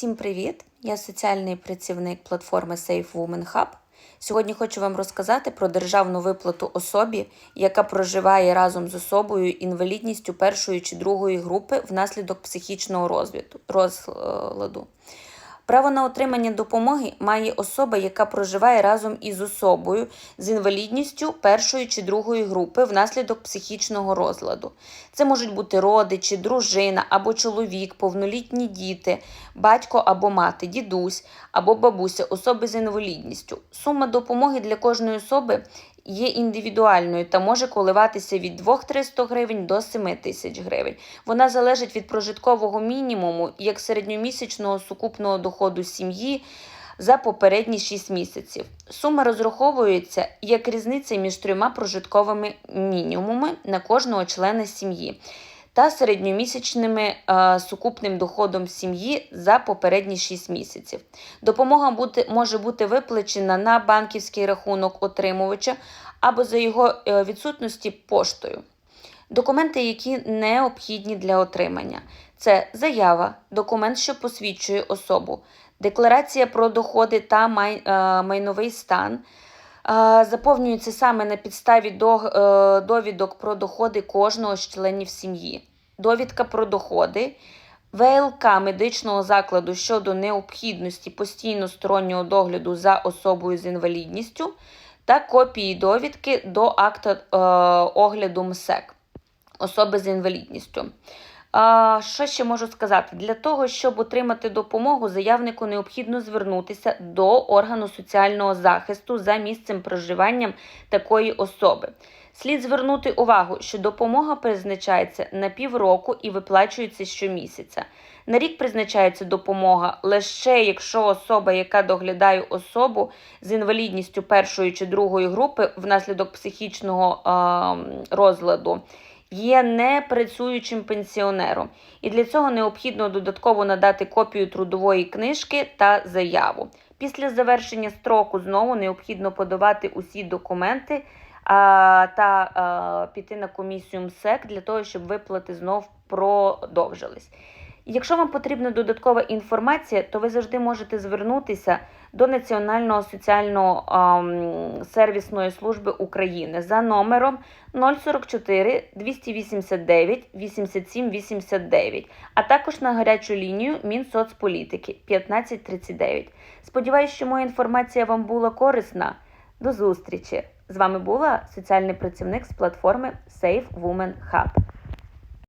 Всім привіт! Я соціальний працівник платформи Safe Women Hub. Сьогодні хочу вам розказати про державну виплату особі, яка проживає разом з особою інвалідністю першої чи другої групи внаслідок психічного розладу. Право на отримання допомоги має особа, яка проживає разом із особою з інвалідністю першої чи другої групи внаслідок психічного розладу. Це можуть бути родичі, дружина або чоловік, повнолітні діти, батько або мати, дідусь або бабуся, особи з інвалідністю. Сума допомоги для кожної особи є індивідуальною та може коливатися від 2-300 гривень до 7 тисяч гривень. Вона залежить від прожиткового мінімуму як середньомісячного сукупного доходу сім'ї за попередні 6 місяців. Сума розраховується як різниця між трьома прожитковими мінімумами на кожного члена сім'ї. Та середньомісячними е, сукупним доходом сім'ї за попередні 6 місяців. Допомога бути, може бути виплачена на банківський рахунок отримувача або за його е, відсутності поштою. Документи, які необхідні для отримання, це заява, документ, що посвідчує особу, декларація про доходи та май, е, майновий стан. Заповнюється саме на підставі е, довідок про доходи кожного з членів сім'ї. Довідка про доходи, ВЛК медичного закладу щодо необхідності постійно стороннього догляду за особою з інвалідністю та копії довідки до акта е, огляду МСЕК особи з інвалідністю. Що ще можу сказати? Для того, щоб отримати допомогу, заявнику необхідно звернутися до органу соціального захисту за місцем проживання такої особи. Слід звернути увагу, що допомога призначається на півроку і виплачується щомісяця. На рік призначається допомога лише якщо особа, яка доглядає особу з інвалідністю першої чи другої групи внаслідок психічного а, розладу, є непрацюючим пенсіонером, і для цього необхідно додатково надати копію трудової книжки та заяву. Після завершення строку знову необхідно подавати усі документи а, та а, піти на комісію МСЕК для того, щоб виплати знов продовжились. Якщо вам потрібна додаткова інформація, то ви завжди можете звернутися до Національного соціального ам, сервісної служби України за номером 044 289 87 89, а також на гарячу лінію Мінсоцполітики 1539. Сподіваюсь, що моя інформація вам була корисна. До зустрічі! З вами була соціальний працівник з платформи Safe Women Hub.